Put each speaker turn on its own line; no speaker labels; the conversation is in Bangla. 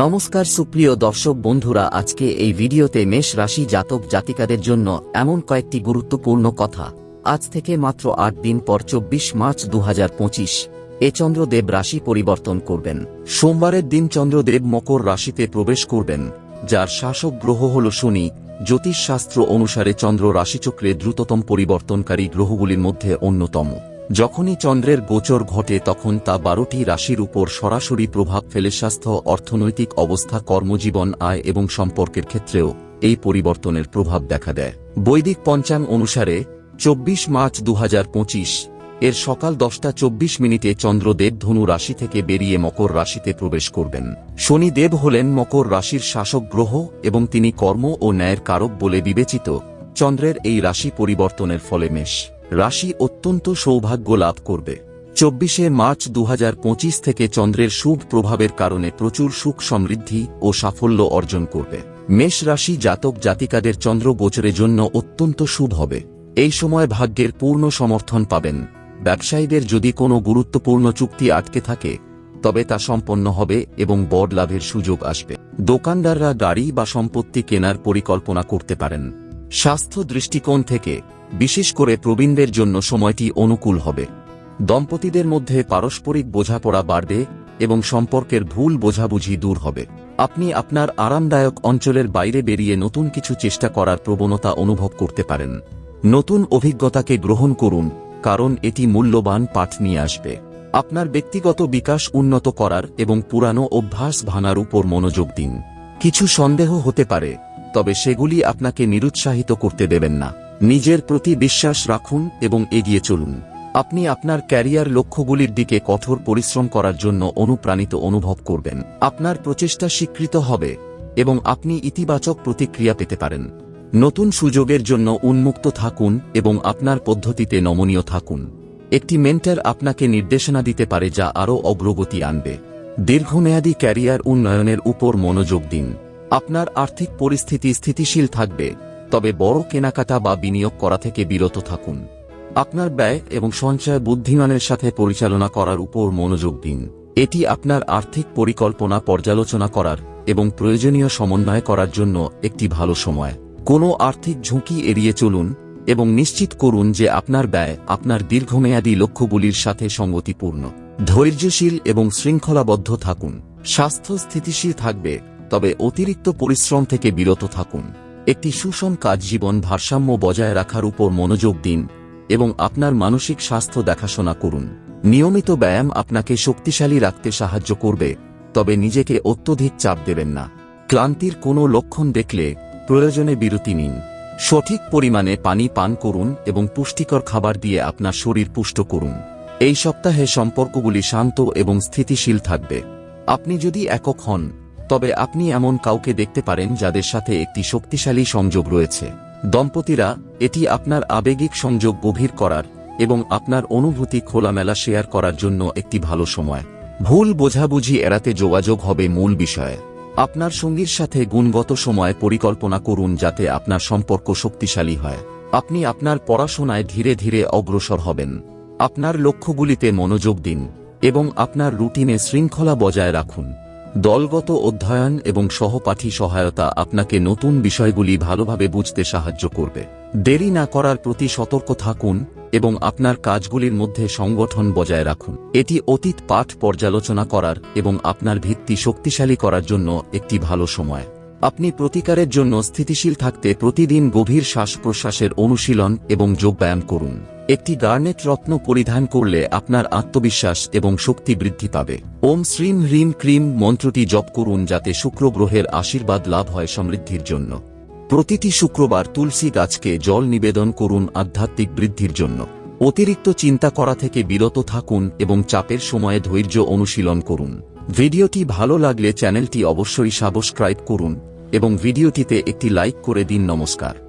নমস্কার সুপ্রিয় দর্শক বন্ধুরা, আজকে এই ভিডিওতে মেষ রাশি জাতক জাতিকাদের জন্য এমন কয়েকটি গুরুত্বপূর্ণ কথা। আজ থেকে মাত্র আট দিন পর চব্বিশ মার্চ দু হাজার পঁচিশ। এ চন্দ্রদেব রাশি পরিবর্তন করবেন। সোমবারের দিন চন্দ্রদেব মকর রাশিতে প্রবেশ করবেন, যার শাসক গ্রহ হল শনি। জ্যোতিষশাস্ত্র অনুসারে চন্দ্র রাশিচক্রে দ্রুততম পরিবর্তনকারী গ্রহগুলির মধ্যে অন্যতম। যখনই চন্দ্রের গোচর ঘটে তখন তা বারোটি রাশির উপর সরাসরি প্রভাব ফেলে স্বাস্থ্য, অর্থনৈতিক অবস্থা, কর্মজীবন, আয় এবং সম্পর্কের ক্ষেত্রেও এই পরিবর্তনের প্রভাব দেখা দেয়। বৈদিক পঞ্চাং অনুসারে চব্বিশ মার্চ দুহাজার পঁচিশ এর সকাল দশটা চব্বিশ মিনিটে চন্দ্রদেব ধনু রাশি থেকে বেরিয়ে মকর রাশিতে প্রবেশ করবেন। শনিদেব হলেন মকর রাশির শাসক গ্রহ এবং তিনি কর্ম ও ন্যায়ের কারক বলে বিবেচিত। চন্দ্রের এই রাশি পরিবর্তনের ফলে মেষ। রাশি অত্যন্ত সৌভাগ্য লাভ করবে। চব্বিশে মার্চ দু হাজার পঁচিশ থেকে চন্দ্রের শুভ প্রভাবের কারণে প্রচুর সুখ সমৃদ্ধি ও সাফল্য অর্জন করবে। মেষ রাশি জাতক জাতিকাদের চন্দ্র গোচরের জন্য অত্যন্ত শুভ হবে। এই সময় ভাগ্যের পূর্ণ সমর্থন পাবেন। ব্যবসায়ীদের যদি কোনো গুরুত্বপূর্ণ চুক্তি আটকে থাকে, তবে তা সম্পন্ন হবে এবং বড় লাভের সুযোগ আসবে। দোকানদাররা গাড়ি বা সম্পত্তি কেনার পরিকল্পনা করতে পারেন। স্বাস্থ্য দৃষ্টিকোণ থেকে বিশেষ করে প্রবীণদের জন্য সময়টি অনুকূল হবে। দম্পতিদের মধ্যে পারস্পরিক বোঝাপড়া বাড়বে এবং সম্পর্কের ভুল বোঝাবুঝি দূর হবে। আপনি আপনার আরামদায়ক অঞ্চলের বাইরে বেরিয়ে নতুন কিছু চেষ্টা করার প্রবণতা অনুভব করতে পারেন। নতুন অভিজ্ঞতাকে গ্রহণ করুন, কারণ এটি মূল্যবান পাঠ নিয়ে আসবে। আপনার ব্যক্তিগত বিকাশ উন্নত করার এবং পুরানো অভ্যাস ভাঙার উপর মনোযোগ দিন। কিছু সন্দেহ হতে পারে, তবে সেগুলি আপনাকে নিরুৎসাহিত করতে দেবেন না। নিজের প্রতি বিশ্বাস রাখুন এবং এগিয়ে চলুন। আপনি আপনার ক্যারিয়ার লক্ষ্যগুলির দিকে কঠোর পরিশ্রম করার জন্য অনুপ্রাণিত অনুভব করবেন। আপনার প্রচেষ্টা স্বীকৃত হবে এবং আপনি ইতিবাচক প্রতিক্রিয়া পেতে পারেন। নতুন সুযোগের জন্য উন্মুক্ত থাকুন এবং আপনার পদ্ধতিতে নমনীয় থাকুন। একটি মেন্টার আপনাকে নির্দেশনা দিতে পারে যা আরও অগ্রগতি আনবে। দীর্ঘমেয়াদী ক্যারিয়ার উন্নয়নের উপর মনোযোগ দিন। আপনার আর্থিক পরিস্থিতি স্থিতিশীল থাকবে। তবে বড় কেনাকাটা বা বিনিয়োগ করা থেকে বিরত থাকুন। আপনার ব্যয় এবং সঞ্চয় বুদ্ধিমানের সাথে পরিচালনা করার উপর মনোযোগ দিন। এটি আপনার আর্থিক পরিকল্পনা পর্যালোচনা করার এবং প্রয়োজনীয় সমন্বয় করার জন্য একটি ভালো সময়। কোনো আর্থিক ঝুঁকি এড়িয়ে চলুন এবং নিশ্চিত করুন যে আপনার ব্যয় আপনার দীর্ঘমেয়াদী লক্ষ্যগুলির সাথে সঙ্গতিপূর্ণ। ধৈর্যশীল এবং শৃঙ্খলাবদ্ধ থাকুন। স্বাস্থ্য স্থিতিশীল থাকবে, তবে অতিরিক্ত পরিশ্রম থেকে বিরত থাকুন। একটি সুষম কাজ জীবন ভারসাম্য বজায় রাখার উপর মনোযোগ দিন এবং আপনার মানসিক স্বাস্থ্য দেখাশোনা করুন। নিয়মিত ব্যায়াম আপনাকে শক্তিশালী রাখতে সাহায্য করবে, তবে নিজেকে অত্যধিক চাপ দেবেন না। ক্লান্তির কোনো লক্ষণ দেখলে প্রয়োজনে বিরতি নিন। সঠিক পরিমাণে পানি পান করুন এবং পুষ্টিকর খাবার দিয়ে আপনার শরীর পুষ্ট করুন। এই সপ্তাহে সম্পর্কগুলি শান্ত এবং স্থিতিশীল থাকবে। আপনি যদি একক হন তবে আপনি এমন কাউকে দেখতে পারেন যাদের সাথে একটি শক্তিশালী সংযোগ রয়েছে। দম্পতিরা, এটি আপনার আবেগিক সংযোগ গভীর করার এবং আপনার অনুভূতি খোলামেলা শেয়ার করার জন্য একটি ভালো সময়। ভুল বোঝাবুঝি এড়াতে যোগাযোগ হবে মূল বিষয়ে। আপনার সঙ্গীর সাথে গুণগত সময় পরিকল্পনা করুন যাতে আপনার সম্পর্ক শক্তিশালী হয়। আপনি আপনার পড়াশোনায় ধীরে ধীরে অগ্রসর হবেন। আপনার লক্ষ্যগুলিতে মনোযোগ দিন এবং আপনার রুটিনে শৃঙ্খলা বজায় রাখুন। দলগত অধ্যয়ন এবং সহপাঠী সহায়তা আপনাকে নতুন বিষয়গুলি ভালোভাবে বুঝতে সাহায্য করবে। দেরি না করার প্রতি সতর্ক থাকুন এবং আপনার কাজগুলির মধ্যে সংগঠন বজায় রাখুন। এটি অতীত পাঠ পর্যালোচনা করার এবং আপনার ভিত্তি শক্তিশালী করার জন্য একটি ভালো সময়। আপনি প্রতিকারের জন্য স্থিতিশীল থাকতে প্রতিদিন গভীর শ্বাস প্রশ্বাসের অনুশীলন এবং যোগব্যায়াম করুন। একটি গার্নেট রত্ন পরিধান করলে আপনার আত্মবিশ্বাস এবং শক্তি বৃদ্ধি পাবে। ওম শ্রীম হ্রিম ক্রিম মন্ত্রটি জপ করুন যাতে শুক্র গ্রহের আশীর্বাদ লাভ হয় সমৃদ্ধির জন্য। প্রতিটি শুক্রবার তুলসী গাছকে জল নিবেদন করুন আধ্যাত্মিক বৃদ্ধির জন্য। অতিরিক্ত চিন্তা করা থেকে বিরত থাকুন এবং চাপের সময়ে ধৈর্য অনুশীলন করুন। ভিডিওটি ভালো লাগলে চ্যানেলটি অবশ্যই সাবস্ক্রাইব করুন এবং ভিডিওটিতে একটি লাইক করে দিন নমস্কার।